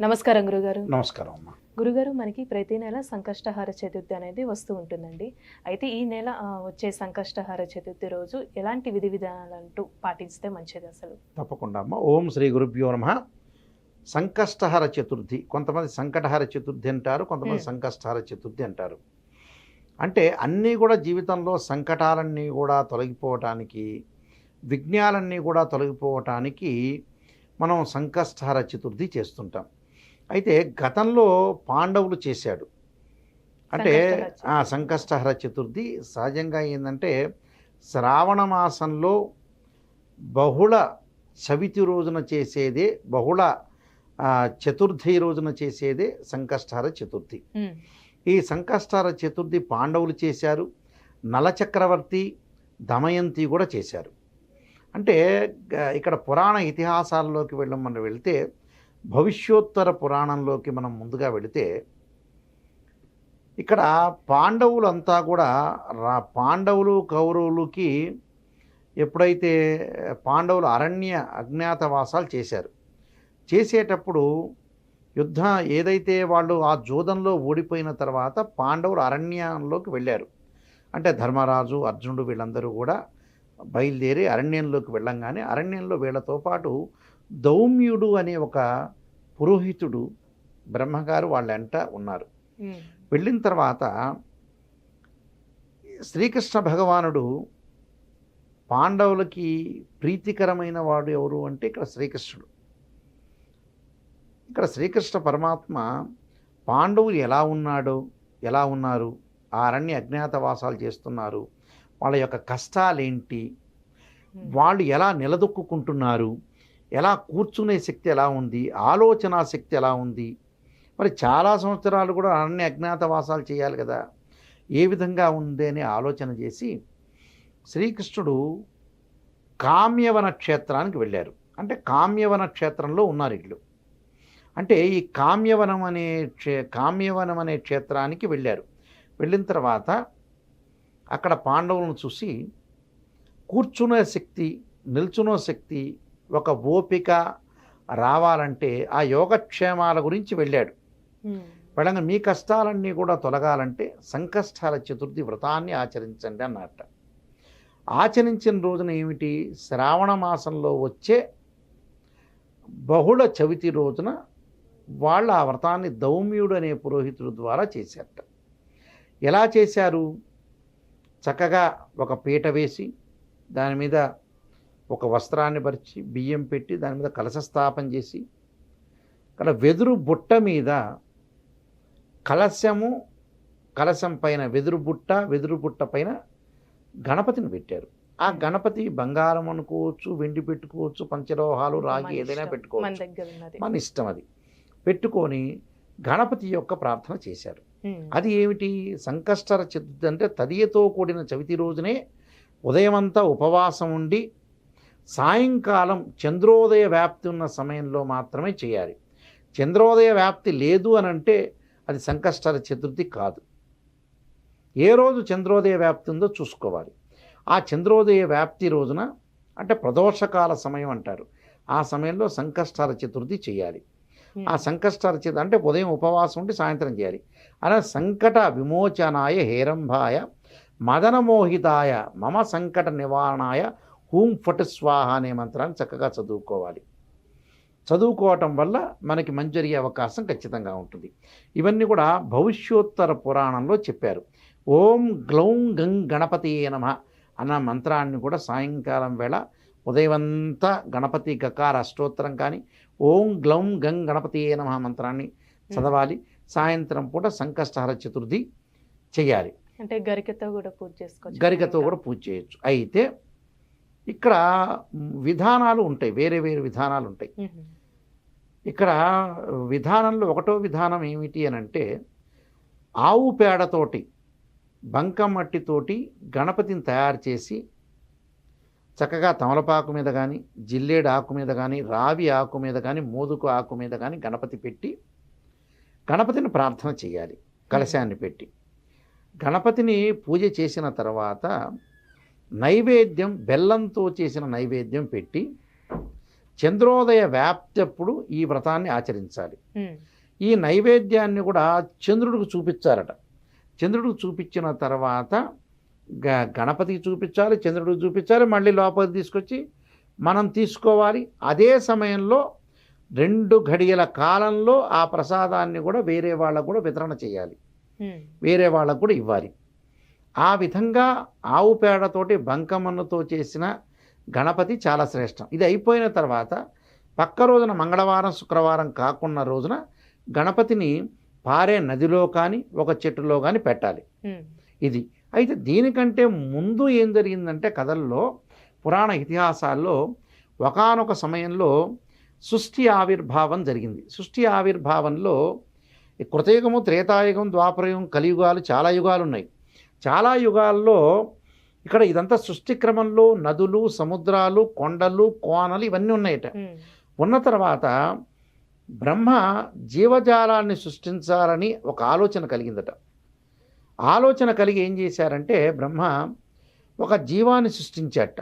నమస్కారం గురుగారు. నమస్కారం అమ్మా. గురుగారు మనకి ప్రతి నెల సంకష్టహార చతుర్థి అనేది వస్తూ ఉంటుందండి. అయితే ఈ నెల వచ్చే సంకష్టహార చతుర్థి రోజు ఎలాంటి విధి విధానాలంటూ పాటిస్తే మంచిది అసలు? తప్పకుండా అమ్మ. ఓం శ్రీ గురుభ్యో నమ. సంకష్టహర చతుర్థి కొంతమంది సంకటహర చతుర్థి అంటారు కొంతమంది. సంకష్టహర చతుర్థి అంటారు. అంటే అన్నీ కూడా జీవితంలో సంకటాలన్నీ కూడా తొలగిపోవటానికి విఘ్నాలన్నీ కూడా తొలగిపోవటానికి మనం సంకష్టహర చతుర్థి చేస్తుంటాం. అయితే గతంలో పాండవులు చేశాడు. అంటే సంకష్టహర చతుర్థి. ఆ సంకష్టహర చతుర్థి సహజంగా ఏంటంటే శ్రావణ మాసంలో బహుళ చవితి రోజున చేసేదే బహుళ చతుర్థి రోజున చేసేదే సంకష్టహర చతుర్థి. ఈ సంకష్టహర చతుర్థి పాండవులు చేశారు నలచక్రవర్తి దమయంతి కూడా చేశారు. అంటే ఇక్కడ పురాణ ఇతిహాసాల్లోకి వెళ్ళం మనం వెళితే భవిష్యోత్తర పురాణంలోకి మనం ముందుగా వెళితే ఇక్కడ పాండవులంతా కూడా రా పాండవులు కౌరవులకి ఎప్పుడైతే పాండవులు అరణ్య అజ్ఞాతవాసాలు చేశారు చేసేటప్పుడు యుద్ధ ఏదైతే వాళ్ళు ఆ జోదంలో ఓడిపోయిన తర్వాత పాండవులు అరణ్యంలోకి వెళ్ళారు. అంటే ధర్మరాజు అర్జునుడు వీళ్ళందరూ కూడా బయలుదేరి అరణ్యంలోకి వెళ్ళంగానే అరణ్యంలో వీళ్ళతో పాటు దౌమ్యుడు అనే ఒక పురోహితుడు బ్రహ్మగారు వాళ్ళ వెంట ఉన్నారు. వెళ్ళిన తర్వాత శ్రీకృష్ణ భగవానుడు పాండవులకి ప్రీతికరమైన వాడు ఎవరు అంటే ఇక్కడ శ్రీకృష్ణుడు. ఇక్కడ శ్రీకృష్ణ పరమాత్మ పాండవులు ఎలా ఉన్నాడో ఎలా ఉన్నారు ఆ అరణ్య అజ్ఞాతవాసాలు చేస్తున్నారు వాళ్ళ యొక్క కష్టాలేంటి. వాళ్ళు ఎలా నిలదొక్కుంటున్నారు ఎలా కూర్చునే శక్తి ఎలా ఉంది? ఆలోచన శక్తి ఎలా ఉంది? మరి చాలా సంవత్సరాలు కూడా అన్ని అజ్ఞాతవాసాలు చేయాలి కదా. ఏ విధంగా ఉంది అని ఆలోచన చేసి శ్రీకృష్ణుడు కామ్యవన క్షేత్రానికి వెళ్ళారు. అంటే కామ్యవన క్షేత్రంలో ఉన్నారు ఇల్లు అంటే ఈ కామ్యవనం అనే క్షే కామ్యవనం అనే క్షేత్రానికి వెళ్ళారు. వెళ్ళిన తర్వాత అక్కడ పాండవులను చూసి కూర్చునే శక్తి నిల్చునో శక్తి ఒక ఓపిక రావాలంటే ఆ యోగక్షేమాల గురించి వెళ్ళాడు. వెళ్ళంగా మీ కష్టాలన్నీ కూడా తొలగాలంటే సంకష్టాల చతుర్థి వ్రతాన్ని ఆచరించండి అన్నట్ట. ఆచరించిన రోజున ఏమిటి? శ్రావణ మాసంలో వచ్చే బహుళ చవితి రోజున వాళ్ళు ఆ వ్రతాన్ని దౌమ్యుడు అనే పురోహితుడు ద్వారా చేశారట. ఎలా చేశారు? చక్కగా ఒక పీట వేసి దాని మీద ఒక వస్త్రాన్ని పరిచి బియ్యం పెట్టి దాని మీద కలశ స్థాపన చేసి ఇక్కడ వెదురు బుట్ట మీద కలశము కలశం పైన వెదురు బుట్ట వెదురు బుట్ట పైన గణపతిని పెట్టారు. ఆ గణపతి బంగారం అనుకోవచ్చు వెండి పెట్టుకోవచ్చు పంచలోహాలు రాగి ఏదైనా పెట్టుకోవచ్చు. మన ఇష్టం అది. పెట్టుకొని గణపతి యొక్క ప్రార్థన చేశారు. అది ఏమిటి? సంకష్టర చతుర్థి అంటే తదియతో కూడిన చవితి రోజునే ఉదయమంతా ఉపవాసం ఉండి సాయంకాలం చంద్రోదయ వ్యాప్తి ఉన్న సమయంలో మాత్రమే చేయాలి. చంద్రోదయ వ్యాప్తి లేదు అని అంటే అది సంకష్టర చతుర్థి కాదు. ఏ రోజు చంద్రోదయ వ్యాప్తి ఉందో చూసుకోవాలి. ఆ చంద్రోదయ వ్యాప్తి రోజున అంటే ప్రదోషకాల సమయం అంటారు. ఆ సమయంలో సంకష్టార చతుర్థి చేయాలి. ఉమ్. ఆ సంకష్టాల చేత అంటే ఉదయం ఉపవాసం ఉండి సాయంత్రం చేయాలి. అలా సంకట విమోచనాయ హేరంభాయ మదనమోహితాయ మమ సంకట నివారణాయ హూం ఫట్ స్వాహ అనే మంత్రాన్ని చక్కగా చదువుకోవాలి. చదువుకోవటం వల్ల మనకి మంచి జరిగే అవకాశం ఖచ్చితంగా ఉంటుంది. ఇవన్నీ కూడా భవిష్యోత్తర పురాణంలో చెప్పారు. ఓం గ్లౌం గం గణపతి నమ అన్న మంత్రాన్ని కూడా సాయంకాలం వేళ ఉదయమంతా గణపతి గకార అష్టోత్తరం కానీ ఓం గ్లౌం గం గణపతి నమ మంత్రాన్ని చదవాలి. సాయంత్రం పూట సంకష్టహర చతుర్థి చేయాలి. అంటే గరికతో కూడా పూజ చేసుకోవచ్చు. గరికతో కూడా పూజ చేయొచ్చు. అయితే ఇక్కడ విధానాలు ఉంటాయి వేరే వేరే విధానాలు ఉంటాయి. ఇక్కడ విధానంలో ఒకటో విధానం ఏమిటి అని అంటే ఆవు పేడతోటి బంకమట్టితోటి గణపతిని తయారు చేసి చక్కగా తమలపాకు మీద కానీ జిల్లేడు ఆకు మీద కానీ రావి ఆకు మీద కానీ మోదుకు ఆకు మీద కానీ గణపతి పెట్టి గణపతిని ప్రార్థన చేయాలి కలశాన్ని పెట్టి. గణపతిని పూజ చేసిన తర్వాత నైవేద్యం బెల్లంతో చేసిన నైవేద్యం పెట్టి చంద్రోదయ వ్యాప్తప్పుడు ఈ వ్రతాన్ని ఆచరించాలి. ఈ నైవేద్యాన్ని కూడా చంద్రుడికి చూపించారట. చంద్రుడికి చూపించిన తర్వాత గ గణపతికి చూపించాలి చంద్రుడికి చూపించాలి మళ్ళీ లోపలికి తీసుకొచ్చి మనం తీసుకోవాలి. అదే సమయంలో రెండు ఘడియల కాలంలో ఆ ప్రసాదాన్ని కూడా వేరే వాళ్ళకు కూడా వితరణ చేయాలి. వేరే వాళ్ళకు కూడా ఇవ్వాలి. ఆ విధంగా ఆవు పేడతోటి బంకమన్నుతో చేసిన గణపతి చాలా శ్రేష్టం. ఇది అయిపోయిన తర్వాత పక్క రోజున మంగళవారం శుక్రవారం కాకున్న రోజున గణపతిని పారే నదిలో కానీ ఒక చెట్టులో కానీ పెట్టాలి. ఇది. అయితే దీనికంటే ముందు ఏం జరిగిందంటే కథల్లో పురాణ ఇతిహాసాల్లో ఒకానొక సమయంలో సృష్టి ఆవిర్భావం జరిగింది. సృష్టి ఆవిర్భావంలో కృతయుగము త్రేతాయుగం ద్వాపరయుగం కలియుగాలు చాలా యుగాలు ఉన్నాయి చాలా యుగాల్లో ఇక్కడ ఇదంతా సృష్టి క్రమంలో నదులు సముద్రాలు కొండలు కోనలు ఇవన్నీ ఉన్నాయట. ఉన్న తర్వాత బ్రహ్మ జీవజాలాన్ని సృష్టించాలని ఒక ఆలోచన కలిగిందట. ఆలోచన కలిగి ఏం చేశారంటే బ్రహ్మ ఒక జీవాన్ని సృష్టించాట.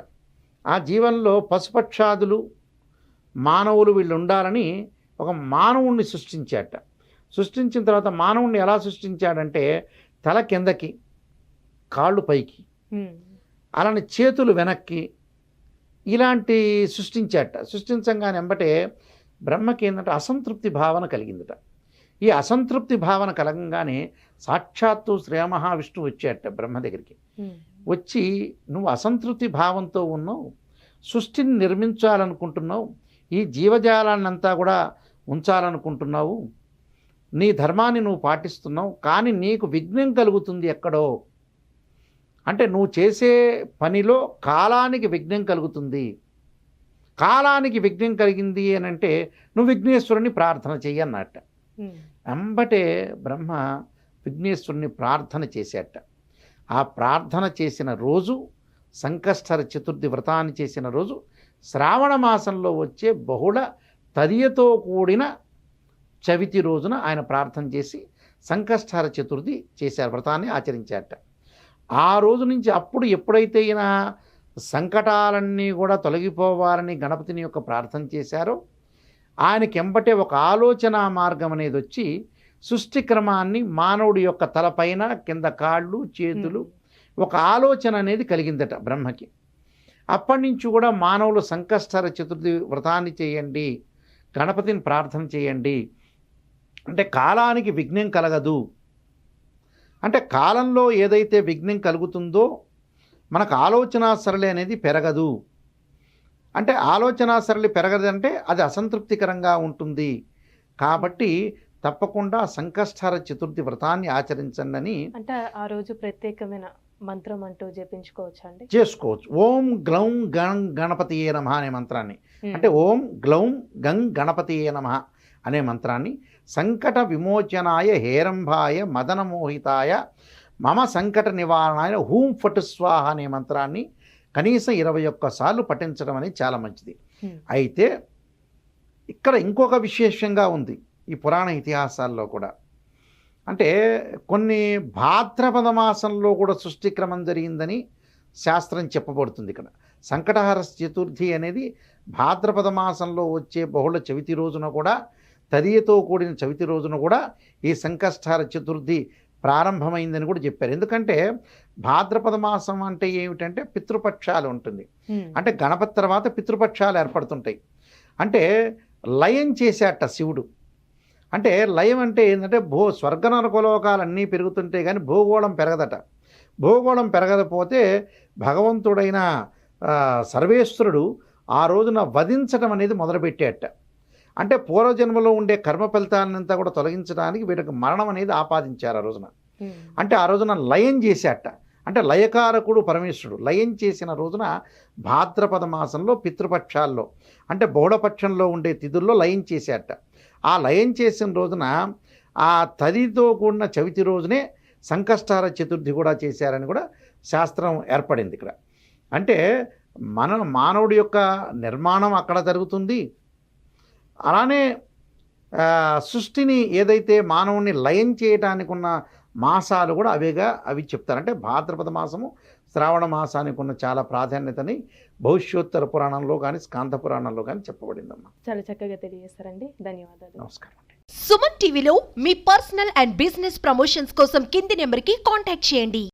ఆ జీవంలో పశుపక్షాదులు మానవులు వీళ్ళు ఉండాలని ఒక మానవుణ్ణి సృష్టించాట. సృష్టించిన తర్వాత మానవుణ్ణి ఎలా సృష్టించాడంటే తల కిందకి కాళ్ళు పైకి అలానే చేతులు వెనక్కి ఇలాంటి సృష్టించాట. సృష్టించగానే ఎంబటే బ్రహ్మకి ఏంటంటే అసంతృప్తి భావన కలిగిందట. ఈ అసంతృప్తి భావన కలగంగానే సాక్షాత్తు శ్రీ మహావిష్ణువు వచ్చాట బ్రహ్మ దగ్గరికి. వచ్చి నువ్వు అసంతృప్తి భావంతో ఉన్నావు సృష్టిని నిర్మించాలనుకుంటున్నావు ఈ జీవజాలాన్నంతా కూడా ఉంచాలనుకుంటున్నావు నీ ధర్మాన్ని నువ్వు పాటిస్తున్నావు కానీ నీకు విఘ్నం కలుగుతుంది ఎక్కడో అంటే నువ్వు చేసే పనిలో కాలానికి విఘ్నం కలుగుతుంది. కాలానికి విఘ్నం కలిగింది అని అంటే నువ్వు విఘ్నేశ్వరుని ప్రార్థన చెయ్యి అన్నట్ట. ఉమ్, అంబటే బ్రహ్మ విఘ్నేశ్వరుని ప్రార్థన చేశాట ఆ ప్రార్థన చేసిన రోజు సంకష్టర చతుర్థి వ్రతాన్ని చేసిన రోజు శ్రావణ మాసంలో వచ్చే బహుళ తదియతో కూడిన చవితి రోజున ఆయన ప్రార్థన చేసి సంకష్టహర చతుర్థి చేశారు వ్రతాన్ని ఆచరించారట ఆ రోజు నుంచి అప్పుడు ఎప్పుడైతే ఈయన సంకటాలన్నీ కూడా తొలగిపోవాలని గణపతిని యొక్క ప్రార్థన చేశారో ఆయనకి ఎంబటే ఒక ఆలోచన మార్గం అనేది వచ్చి సృష్టి క్రమాన్ని మానవుడి యొక్క తలపైన కింద కాళ్ళు చేతులు ఒక ఆలోచన అనేది కలిగిందట బ్రహ్మకి. అప్పటి నుంచి కూడా మానవులు సంకష్టర చతుర్థి వ్రతాన్ని చేయండి గణపతిని ప్రార్థన చేయండి. అంటే కాలానికి విఘ్నం కలగదు. అంటే కాలంలో ఏదైతే విఘ్నం కలుగుతుందో మనకు ఆలోచన సరళి అనేది పెరగదు. అంటే ఆలోచన సరళి పెరగదంటే అది అసంతృప్తికరంగా ఉంటుంది. కాబట్టి తప్పకుండా సంకష్టహర చతుర్థి వ్రతాన్ని ఆచరించండి అని అంటే ఆ రోజు ప్రత్యేకమైన మంత్రం అంటూ జపించుకోవచ్చా అండి? చేసుకోవచ్చు. ఓం గ్లౌం గం గణపతియే నమ అనే మంత్రాన్ని. అంటే ఓం గ్లౌం గం గణపతియే నమ. అనే మంత్రాన్ని సంకట విమోచనాయ హేరంభాయ మదనమోహితాయ మమ సంకట నివారణాయ హూం ఫటు స్వాహ అనే మంత్రాన్ని కనీసం ఇరవై ఒక్కసార్లు పఠించడం అనేది చాలా మంచిది. అయితే ఇక్కడ ఇంకొక విశేషంగా ఉంది ఈ పురాణ ఇతిహాసాల్లో కూడా. అంటే కొన్ని భాద్రపద మాసంలో కూడా సృష్టిక్రమం జరిగిందని శాస్త్రం చెప్పబడుతుంది ఇక్కడ. సంకటహర చతుర్థి అనేది భాద్రపద మాసంలో వచ్చే బహుళ చవితి రోజున కూడా తదియతో కూడిన చవితి రోజున కూడా ఈ సంకష్టహార చతుర్థి ప్రారంభమైందని కూడా చెప్పారు. ఎందుకంటే భాద్రపద మాసం అంటే ఏమిటంటే పితృపక్షాలు ఉంటుంది. అంటే గణపతి తర్వాత పితృపక్షాలు ఏర్పడుతుంటాయి. అంటే లయం చేసేట శివుడు. అంటే లయం అంటే ఏంటంటే భూ స్వర్గ నరకలోకాలు అన్నీ పెరుగుతుంటే కానీ భూగోళం పెరగదట. భూగోళం పెరగకపోతే భగవంతుడైన సర్వేశ్వరుడు ఆ రోజున వధించడం అనేది మొదలుపెట్టేట. అంటే పూర్వజన్మలో ఉండే కర్మ ఫలితాలంతా కూడా తొలగించడానికి వీటికి మరణం అనేది ఆపాదించారు ఆ రోజున. అంటే ఆ రోజున లయం చేసేట అంటే లయకారకుడు పరమేశ్వరుడు. లయం చేసిన రోజున భాద్రపద మాసంలో పితృపక్షాల్లో అంటే బహుళపక్షంలో ఉండే తిథుల్లో లయం చేసేట ఆ లయం చేసిన రోజున ఆ తదితో కూడిన చవితి రోజునే సంకష్టార చతుర్థి కూడా చేశారని కూడా శాస్త్రం ఏర్పడింది ఇక్కడ. అంటే మన మానవుడి యొక్క నిర్మాణం అక్కడ జరుగుతుంది. అలానే సృష్టిని ఏదైతే మానవుని లయం చేయటానికి ఉన్న మాసాలు కూడా అవేగా అవి చెప్తారు. అంటే భాద్రపద మాసము శ్రావణ మాసానికి ఉన్న చాలా ప్రాధాన్యతని భవిష్యోత్తర పురాణంలో కానీ స్కాంత పురాణంలో కానీ చెప్పబడిందమ్మా. చాలా చక్కగా తెలియజేస్తారండి ధన్యవాదాలు. నమస్కారం. సుమన్ టీవీలో మీ పర్సనల్ అండ్ బిజినెస్ ప్రమోషన్స్ కోసం కింది నెంబర్కి కాంటాక్ట్ చేయండి.